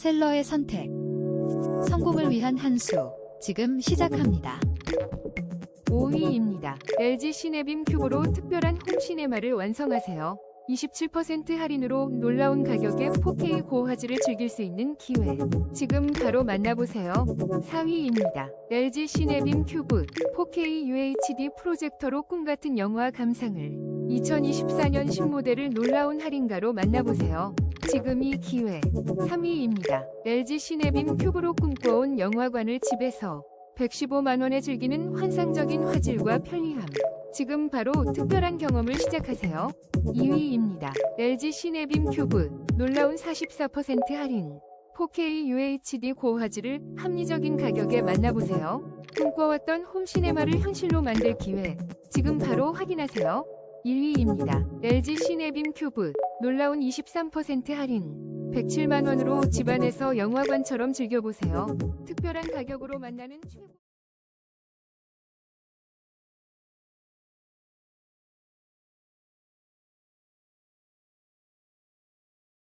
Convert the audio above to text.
셀러의 선택. 성공을 위한 한 수. 지금 시작합니다. 5위입니다. LG 시네빔 큐브로 특별한 홈시네마를 완성하세요. 27% 할인으로 놀라운 가격에 4K 고화질을 즐길 수 있는 기회. 지금 바로 만나보세요. 4위입니다. LG 시네빔 큐브 4K UHD 프로젝터로 꿈같은 영화 감상을 2024년 신모델을 놀라운 할인가로 만나보세요. 지금이 기회. 3위입니다. LG 시네빔 큐브로 꿈꿔온 영화관을 집에서 115만원에 즐기는 환상적인 화질과 편리함. 지금 바로 특별한 경험을 시작하세요. 2위입니다. LG 시네빔 큐브 놀라운 44% 할인. 4K UHD 고화질을 합리적인 가격에 만나보세요. 꿈꿔왔던 홈시네마를 현실로 만들 기회. 지금 바로 확인하세요. 1위입니다. LG 시네빔 큐브 놀라운 23% 할인. 107만원으로 집안에서 영화관처럼 즐겨보세요. 특별한 가격으로 만나는 최고